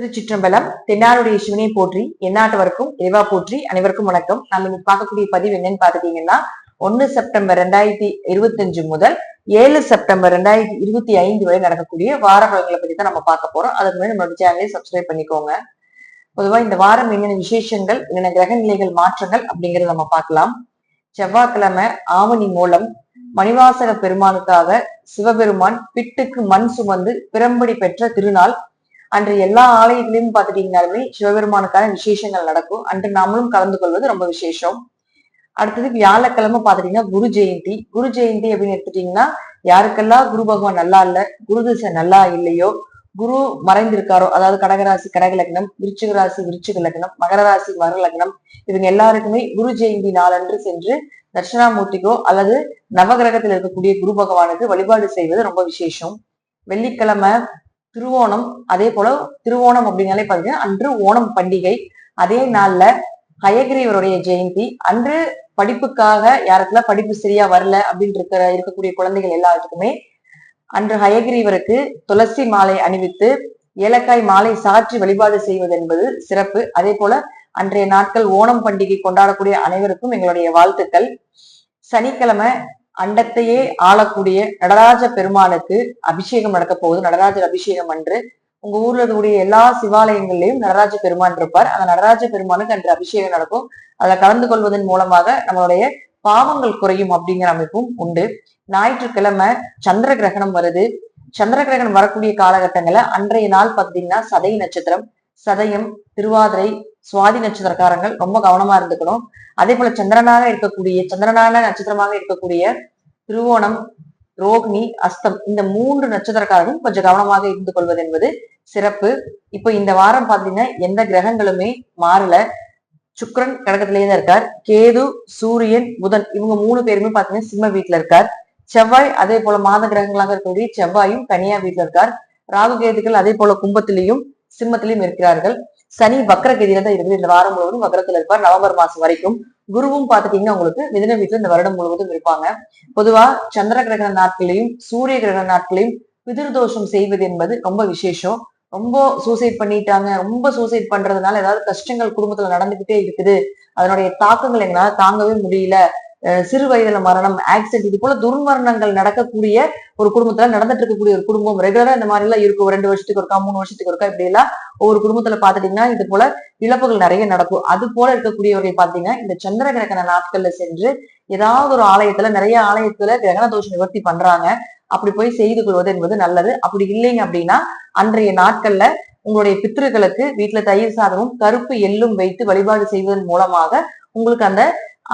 திருச்சிற்றம்பலம் தென்னாருடைய சிவனை போற்றி எந்நாட்டவருக்கும் இறைவா போற்றி அனைவருக்கும் வணக்கம். நம்ம இன்னைக்கு பார்க்கக்கூடிய பதிவு என்னன்னு பாத்துட்டீங்கன்னா ஒன்னு செப்டம்பர் ரெண்டாயிரத்தி இருபத்தஞ்சு முதல் ஏழு செப்டம்பர் ரெண்டாயிரத்தி இருபத்தி ஐந்து வரை நடக்கக்கூடிய வார பலன்களை பத்தி தான் நம்ம பார்க்க போறோம். அதுக்கு முன்னாடி நம்மளோட சேனலை சப்ஸ்கிரைப் பண்ணிக்கோங்க. பொதுவா இந்த வாரம் என்னென்ன விசேஷங்கள் என்னென்ன கிரக நிலைகள் மாற்றங்கள் அப்படிங்கறத நம்ம பார்க்கலாம். செவ்வாய்க்கிழமை ஆவணி மூலம் மணிவாசக பெருமானுக்காக சிவபெருமான் பிட்டுக்கு மண் சுமந்து பிறம்படி பெற்ற திருநாள் அன்று எல்லா ஆலயத்திலையும் பார்த்துட்டீங்கனாலுமே சிவபெருமானுக்கான விசேஷங்கள் நடக்கும். அன்று நாமளும் கலந்து கொள்வது ரொம்ப விசேஷம். அடுத்தது வியாழக்கிழமை பார்த்துட்டீங்கன்னா குரு ஜெயந்தி. குரு ஜெயந்தி அப்படின்னு எடுத்துட்டீங்கன்னா யாருக்கெல்லாம் குரு பகவான் நல்லா இல்ல குரு திசை நல்லா இல்லையோ குரு மறைந்திருக்காரோ அதாவது கடகராசி கடக லக்னம் விருச்சிக ராசி விருச்சிக லக்னம் மகர ராசி மகர லக்னம் இவங்க எல்லாருக்குமே குரு ஜெயந்தி நாளன்று சென்று தட்சிணாமூர்த்திக்கோ அல்லது நவகிரகத்தில் இருக்கக்கூடிய குரு பகவானுக்கு வழிபாடு செய்வது ரொம்ப விசேஷம். வெள்ளிக்கிழமை திருவோணம் அதே போல திருவோணம் அப்படின்னாலே பாத்தீங்கன்னா அன்று ஓணம் பண்டிகை அதே நாள்ல ஹயகிரீவருடைய ஜெயந்தி. அன்று படிப்புக்காக யாருக்கெல்லாம் படிப்பு சரியா வரல அப்படின்னு இருக்கிற இருக்கக்கூடிய குழந்தைகள் எல்லாத்துக்குமே அன்று ஹயகிரீவருக்கு துளசி மாலை அணிவித்து ஏலக்காய் மாலை சாற்றி வழிபாடு செய்வது என்பது சிறப்பு. அதே போல அன்றைய நாட்கள் ஓணம் பண்டிகை கொண்டாடக்கூடிய அனைவருக்கும் எங்களுடைய வாழ்த்துக்கள். சனிக்கிழமை அண்டத்தையே ஆளக்கூடிய நடராஜ பெருமானுக்கு அபிஷேகம் நடக்க போகுது. நடராஜர் அபிஷேகம் அன்று உங்க ஊர்ல இருக்கக்கூடிய எல்லா சிவாலயங்கள்லயும் நடராஜ பெருமான் இருப்பார். அந்த நடராஜ பெருமானுக்கு அன்று அபிஷேகம் நடக்கும். அதுல கலந்து கொள்வதன் மூலமாக நம்மளுடைய பாவங்கள் குறையும் அப்படிங்கிற அமைப்பும் உண்டு. ஞாயிற்றுக்கிழமை சந்திர கிரகணம் வருது. சந்திர கிரகணம் வரக்கூடிய காலகட்டங்கள்ல அன்றைய நாள் பார்த்தீங்கன்னா சதை நட்சத்திரம் சதயம் திருவாதிரை சுவாதி நட்சத்திரக்காரங்கள் ரொம்ப கவனமா இருந்துக்கணும். அதே போல சந்திரனாக இருக்கக்கூடிய சந்திரனான நட்சத்திரமாக இருக்கக்கூடிய திருவோணம் ரோகிணி அஸ்தம் இந்த மூன்று நட்சத்திரக்காரரும் கொஞ்சம் கவனமாக இருந்து கொள்வது என்பது சிறப்பு. இப்போ இந்த வாரம் பாத்தீங்கன்னா எந்த கிரகங்களுமே மாறல. சுக்ரன் கடகத்திலேயே தான் இருக்கார். கேது சூரியன் புதன் இவங்க மூணு பேருமே பாத்தீங்கன்னா சிம்ம வீட்டுல இருக்கார். செவ்வாய் அதே போல மாத கிரகங்களாக இருக்கக்கூடிய செவ்வாயும் கனியா வீட்டுல இருக்கார். ராகு கேதுகள் அதே போல கும்பத்திலையும் சிம்மத்திலையும் இருக்கிறார்கள். சனி வக்கரகதியில தான் இருக்குது. இந்த வாரம் முழுவதும் வக்கரத்துல இருப்பார். நவம்பர் மாசம் வரைக்கும் குருவும் பாத்துட்டீங்கன்னா உங்களுக்கு மிதன வீட்டுல இந்த வருடம் முழுவதும் இருப்பாங்க. பொதுவா சந்திர கிரகண நாட்களையும் சூரிய கிரகண நாட்களையும் பிதிர்தோஷம் செய்வது என்பது ரொம்ப விசேஷம். ரொம்ப சூசைட் பண்ணிட்டாங்க. ரொம்ப சூசைட் பண்றதுனால ஏதாவது கஷ்டங்கள் குடும்பத்துல நடந்துகிட்டே இருக்குது. அதனுடைய தாக்கங்கள் எங்களால தாங்கவே முடியல. சிறு வயதுல மரணம் ஆக்சிடென்ட் இது போல துர்மரணங்கள் நடக்கக்கூடிய ஒரு குடும்பத்துல நடந்துட்டு இருக்கக்கூடிய ஒரு குடும்பம் ரெகுலரா இந்த மாதிரி எல்லாம் இருக்கும் ரெண்டு வருஷத்துக்கு ஒருக்கா மூணு வருஷத்துக்கு ஒருக்கா இப்படி எல்லாம் ஒவ்வொரு குடும்பத்துல பாத்துட்டீங்கன்னா இது போல இழப்புகள் நிறைய நடக்கும். அது போல இருக்கக்கூடியவர்கள் பாத்தீங்கன்னா இந்த சந்திர கிரகண நாட்கள்ல சென்று ஏதாவது ஒரு ஆலயத்துல நிறைய ஆலயத்துல கிரகண தோஷ நிவர்த்தி பண்றாங்க. அப்படி போய் செய்து கொள்வது என்பது நல்லது. அப்படி இல்லைங்க அப்படின்னா அன்றைய நாட்கள்ல உங்களுடைய பித்திருக்களுக்கு வீட்டுல தயிர் சாதமும் கருப்பு எள்ளும் வைத்து வழிபாடு செய்வதன் மூலமாக உங்களுக்கு அந்த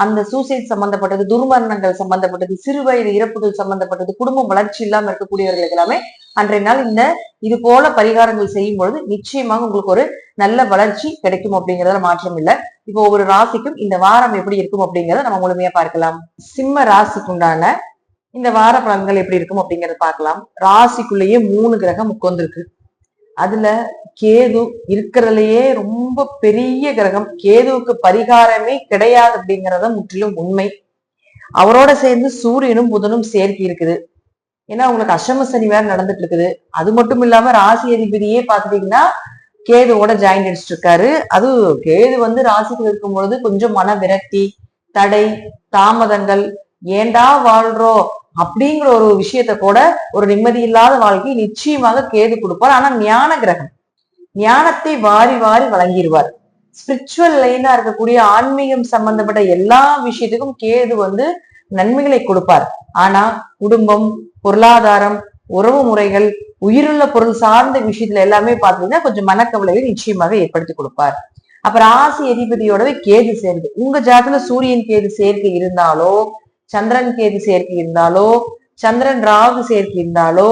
அந்த சூசைட் சம்பந்தப்பட்டது துர்மரணங்கள் சம்பந்தப்பட்டது சிறு வயது இறப்புகள் சம்பந்தப்பட்டது குடும்பம் வளர்ச்சி இல்லாமல் இருக்கக்கூடியவர்கள் எல்லாமே அன்றைய நாள் இந்த இது போல பரிகாரங்கள் செய்யும் பொழுது நிச்சயமாக உங்களுக்கு ஒரு நல்ல வளர்ச்சி கிடைக்கும் அப்படிங்கறதுல மாற்றம் இல்லை. இப்போ ஒவ்வொரு ராசிக்கும் இந்த வாரம் எப்படி இருக்கும் அப்படிங்கறத நம்ம முழுமையா பார்க்கலாம். சிம்ம ராசிக்கு உண்டான இந்த வார பலன்கள் எப்படி இருக்கும் அப்படிங்கறத பார்க்கலாம். ராசிக்குள்ளேயே மூணு கிரகம் உட்கார்ந்துருக்கு. அதுல கேது இருக்கிறதுலயே ரொம்ப பெரிய கிரகம். கேதுவுக்கு பரிகாரமே கிடையாது அப்படிங்கறத முற்றிலும் உண்மை. அவரோட சேர்ந்து சூரியனும் புதனும் சேர்க்கி இருக்குது. ஏன்னா உங்களுக்கு அஷ்டம சனி வேற நடந்துட்டு இருக்குது. அது மட்டும் இல்லாம ராசி அதிபதியே பாத்துட்டீங்கன்னா கேதுவோட ஜாயின் அடிச்சிட்டு இருக்காரு அது கேது வந்து ராசிக்கு இருக்கும் பொழுது கொஞ்சம் மன விரக்தி தடை தாமதங்கள். ஏண்டா வாழ்றோம்? அப்படிங்கிற ஒரு விஷயத்த கூட ஒரு நிம்மதி இல்லாத வாழ்க்கை நிச்சயமாக கேது கொடுப்பார். ஆனா ஞான கிரகம் ஞானத்தை வாரி வாரி வழங்கிடுவார். ஸ்பிரிச்சுவல் லைனா இருக்கக்கூடிய ஆன்மீகம் சம்பந்தப்பட்ட எல்லா விஷயத்துக்கும் கேது வந்து நன்மைகளை கொடுப்பார். ஆனா குடும்பம் பொருளாதாரம் உறவு முறைகள் உயிருள்ள பொருள் சார்ந்த விஷயத்துல எல்லாமே பார்த்தீங்கன்னா கொஞ்சம் மனக்கவலையை நிச்சயமாக ஏற்படுத்தி கொடுப்பார். அப்ப ராசி அதிபதியோடவே கேது சேர்ந்து உங்க ஜாதத்துல சூரியன் கேது சேர்க்கை இருந்தாலோ சந்திரன் கேது சேர்க்கை இருந்தாலோ சந்திரன் ராகு சேர்க்கை இருந்தாலோ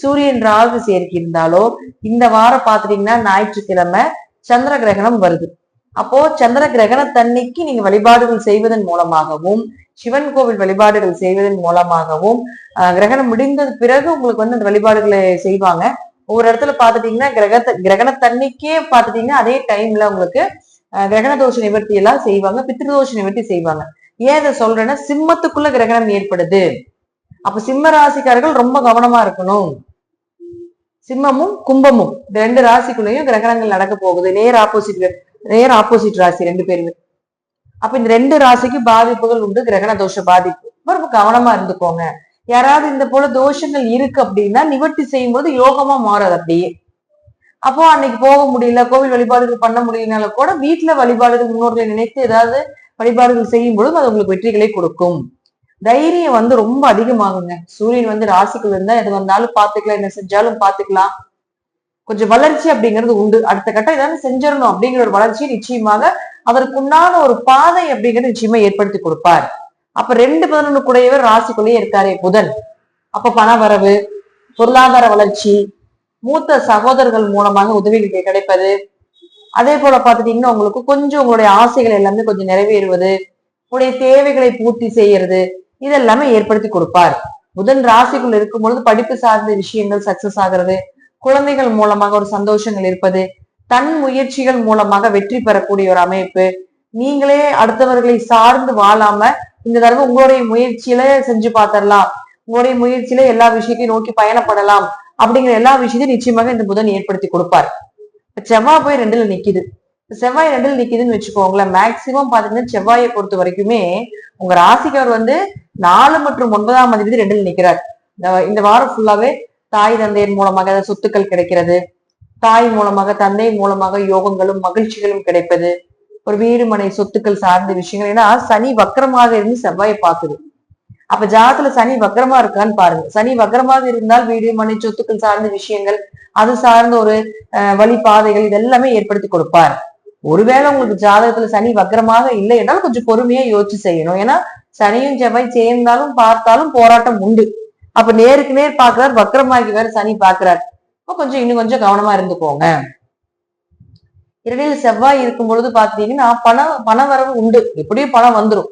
சூரியன் ராகு சேர்க்கை இருந்தாலோ இந்த வாரம் பாத்துட்டீங்கன்னா ஞாயிற்றுக்கிழமை சந்திர கிரகணம் வருது. அப்போ சந்திர கிரகணத்தன்னைக்கு நீங்க வழிபாடுகள் செய்வதன் மூலமாகவும் சிவன் கோவில் வழிபாடுகள் செய்வதன் மூலமாகவும் கிரகணம் முடிந்தது பிறகு உங்களுக்கு வந்து அந்த வழிபாடுகளை செய்வாங்க. ஒவ்வொரு இடத்துல பாத்துட்டீங்கன்னா கிரகத்தை கிரகணத்தன்னைக்கே பாத்துட்டீங்கன்னா அதே டைம்ல உங்களுக்கு கிரகண தோஷ நிவர்த்தி எல்லாம் செய்வாங்க பித்ருதோஷ நிவர்த்தி செய்வாங்க. ஏன் இதை சொல்றேன்னா சிம்மத்துக்குள்ள கிரகணம் ஏற்படுது. அப்ப சிம்ம ராசிக்காரர்கள் ரொம்ப கவனமா இருக்கணும். சிம்மமும் கும்பமும் இந்த ரெண்டு ராசிக்குள்ளேயும் கிரகணங்கள் நடக்க போகுது. நேர் ஆப்போசிட் நேர் ஆப்போசிட் ராசி ரெண்டு பேருமே. அப்ப இந்த ரெண்டு ராசிக்கு பாதிப்புகள் உண்டு கிரகண தோஷ பாதிப்பு. ரொம்ப கவனமா இருந்துக்கோங்க. யாராவது இந்த போல தோஷங்கள் இருக்கு அப்படின்னா நிவர்த்தி செய்யும் போது யோகமா மாறாது அப்படியே. அப்போ அன்னைக்கு போக முடியல கோவில் வழிபாடுகள் பண்ண முடியலனால கூட வீட்டுல வழிபாடுகள் முன்னோர்களை நினைத்து ஏதாவது வழிபாடுகள் செய்யும் பொழுது அது உங்களுக்கு வெற்றிகளை கொடுக்கும். தைரியம் வந்து ரொம்ப அதிகமாகுங்க. சூரியன் வந்து ராசிக்குள்ள இருந்தா எது வந்தாலும் பாத்துக்கலாம் என்ன செஞ்சாலும் பாத்துக்கலாம் கொஞ்சம் வளர்ச்சி அப்படிங்கிறது உண்டு. அடுத்த கட்டம் ஏதாவது செஞ்சிடணும் அப்படிங்கிற ஒரு வளர்ச்சி நிச்சயமாக அதற்குண்டான ஒரு பாதை அப்படிங்கிறது நிச்சயமா ஏற்படுத்தி கொடுப்பார். அப்ப ரெண்டு பதினொன்று கூடையவர் ராசிக்குள்ளேயே இருக்காரே புதன். அப்ப பண வரவு பொருளாதார வளர்ச்சி மூத்த சகோதரர்கள் மூலமாக உதவிகள் கிடைப்பது அதே போல பாத்துட்டீங்கன்னா உங்களுக்கு கொஞ்சம் உங்களுடைய ஆசைகள் எல்லாமே கொஞ்சம் நிறைவேறுவது உங்களுடைய தேவைகளை பூர்த்தி செய்யறது இதெல்லாமே ஏற்படுத்தி கொடுப்பார். புதன் ராசிக்குள் இருக்கும் பொழுது படிப்பு சார்ந்த விஷயங்கள் சக்சஸ் ஆகிறது குழந்தைகள் மூலமாக ஒரு சந்தோஷங்கள் இருப்பது தன் முயற்சிகள் மூலமாக வெற்றி பெறக்கூடிய ஒரு அமைப்பு. நீங்களே அடுத்தவர்களை சார்ந்து வாழாம இந்த தடவை உங்களுடைய முயற்சியில செஞ்சு பார்த்தரலாம் உங்களுடைய முயற்சியில எல்லா விஷயத்தையும் நோக்கி பயணப்படலாம். அப்படிங்கிற எல்லா விஷயத்தையும் நிச்சயமாக இந்த புதன் ஏற்படுத்தி கொடுப்பார். செவ்வாய் போய் ரெண்டுல நிக்குது. செவ்வாய் ரெண்டுல நிக்குதுன்னு வச்சுக்கோங்களேன் மேக்சிமம் பாத்தீங்கன்னா செவ்வாயை பொறுத்த வரைக்குமே உங்க ராசிக்கார் வந்து நாலு மற்றும் ஒன்பதாம் அதிபதி ரெண்டுல நிக்கிறார். இந்த வாரம் ஃபுல்லாவே தாய் தந்தையின் மூலமாக சொத்துக்கள் கிடைக்கிறது. தாய் மூலமாக தந்தை மூலமாக யோகங்களும் மகிழ்ச்சிகளும் கிடைப்பது. ஒரு வீடு மனை சொத்துக்கள் சார்ந்த விஷயங்கள். ஏன்னா சனி வக்கரமாக இருந்து செவ்வாயை பார்க்குது. அப்ப ஜாதத்துல சனி வக்கரமா இருக்கான்னு பாருங்க. சனி வக்கரமாக இருந்தால் வீடு மனை சொத்துக்கள் சார்ந்த விஷயங்கள் அது சார்ந்த ஒரு வழிபாதைகள் இதெல்லாமே ஏற்படுத்தி கொடுப்பார். ஒருவேளை உங்களுக்கு ஜாதகத்துல சனி வக்கரமாக இல்லை என்றால் கொஞ்சம் பொறுமையா யோசிச்சு செய்யணும். ஏன்னா சனியும் செவ்வாய் சேர்ந்தாலும் பார்த்தாலும் போராட்டம் உண்டு. அப்ப நேருக்கு நேர் பாக்குறாரு வக்கரமாகி வேற சனி பாக்குறாரு கொஞ்சம் இன்னும் கொஞ்சம் கவனமா இருந்துக்கோங்க. இரண்டில் செவ்வாய் இருக்கும் பொழுது பாத்தீங்கன்னா பணம் பண வரவு உண்டு. எப்படியும் பணம் வந்துடும்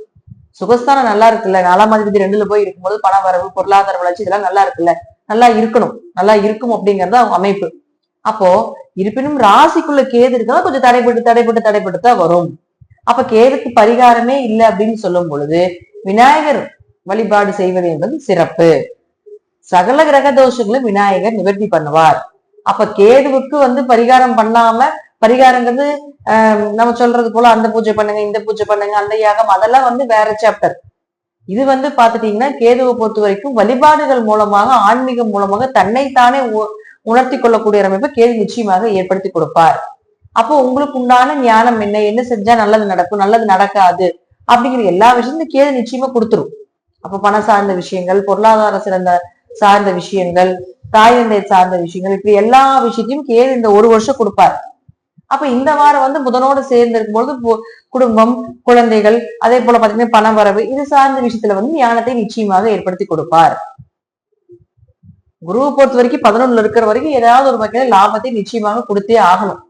சுகஸ்தானம் நல்லா இருக்குல்ல? நாலாம் அதிபதி ரெண்டுல போய் இருக்கும்போது பண வரவு பொருளாதார வளர்ச்சி இதெல்லாம் நல்லா இருக்குல்ல? நல்லா இருக்கணும். நல்லா இருக்கும் அப்படிங்கறது அவங்க அமைப்பு. அப்போ இருப்பினும் ராசிக்குள்ள கேது இருக்கா கொஞ்சம் தடைப்பட்டு தடைப்பட்டு தடைப்பட்டு தான் வரும். அப்ப கேதுக்கு பரிகாரமே இல்லை அப்படின்னு சொல்லும் பொழுது விநாயகர் வழிபாடு செய்வது என்பது சிறப்பு. சகல கிரக தோஷங்களும் விநாயகர் நிவர்த்தி பண்ணுவார். அப்ப கேதுவுக்கு வந்து பரிகாரம் பண்ணாம பரிகாரங்கிறது நம்ம சொல்றது போல அந்த பூஜை பண்ணுங்க இந்த பூஜை பண்ணுங்க அந்த யாகம் அதெல்லாம் வந்து வேற சாப்டர் இது வந்து பாத்துட்டீங்கன்னா கேதுவை பொறுத்த வரைக்கும் வழிபாடுகள் மூலமாக ஆன்மீகம் மூலமாக தன்னைத்தானே உணர்த்தி கொள்ளக்கூடிய அமைப்பை கேது நிச்சயமாக ஏற்படுத்தி கொடுப்பார். அப்போ உங்களுக்கு உண்டான ஞானம் என்ன? என்ன செஞ்சா நல்லது நடக்கும் நல்லது நடக்காது அப்படிங்கிற எல்லா விஷயத்தையும் கேது நிச்சயமா கொடுத்துரும். அப்ப பணம் சார்ந்த விஷயங்கள் பொருளாதார சிறந்த சார்ந்த விஷயங்கள் தாய் சார்ந்த விஷயங்கள் இப்படி எல்லா விஷயத்தையும் கேது இந்த ஒரு வருஷம் கொடுப்பார். அப்ப இந்த வாரம் வந்து புதனோடு சேர்ந்து இருக்கும்பொழுது குடும்பம் குழந்தைகள் அதே போல பாத்தீங்கன்னா பண வரவு இது சார்ந்த விஷயத்துல வந்து ஞானத்தை நிச்சயமாக ஏற்படுத்தி கொடுப்பார். குருவை பொறுத்த வரைக்கும் பதினொன்னுல இருக்கிற வரைக்கும் ஏதாவது ஒரு வகையில லாபத்தை நிச்சயமாக கொடுத்தே ஆகணும்.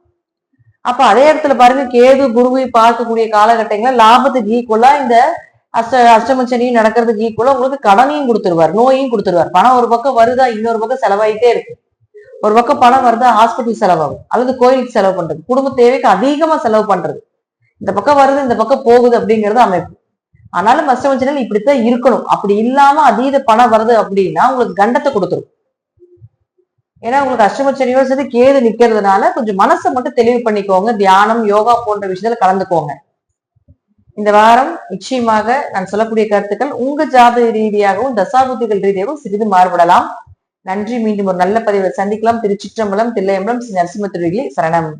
அப்ப அதே இடத்துல பாருங்க கேது குருவை பார்க்கக்கூடிய காலகட்டங்கள்ல லாபத்துக்கு ஈக்குவலா இந்த அஷ்ட அஷ்டமச்சனியும் நடக்கிறதுக்கு ஈக்குவலா உங்களுக்கு கடனையும் கொடுத்துருவார் நோயையும் கொடுத்துருவார். பணம் ஒரு பக்கம் வருதா இன்னொரு பக்கம் செலவாயிட்டே இருக்கு. ஒரு பக்கம் பணம் வருது ஹாஸ்பிட்டல் செலவாகும் அல்லது கோயிலுக்கு செலவு பண்றது. குடும்ப தேவைக்கு அதிகமா செலவு பண்றது. இந்த பக்கம் வருது இந்த பக்கம் போகுது அப்படிங்கிறது அமைப்பு. ஆனாலும் அஷ்டமச்சனில் இப்படித்தான் இருக்கணும். அப்படி இல்லாம அதீத பணம் வருது அப்படின்னா உங்களுக்கு கண்டத்தை கொடுத்துரும். ஏன்னா உங்களுக்கு அஷ்டமச்சனியோ சேர்த்து கேது நிக்கிறதுனால கொஞ்சம் மனசை மட்டும் தெளிவு பண்ணிக்கோங்க. தியானம் யோகா போன்ற விஷயத்துல கலந்துக்கோங்க. இந்த வாரம் நிச்சயமாக நான் சொல்லக்கூடிய கருத்துக்கள் உங்க ஜாத ரீதியாகவும் தசாபுத்திகள் ரீதியாகவும் சிறிது மாறுபடலாம். நன்றி. மீண்டும் ஒரு நல்ல பதிவில் சந்திக்கலாம். திருச்சிற்றம்பலம் தில்லையம்பலம் ஸ்ரீ நரசிம்ம சரணம்.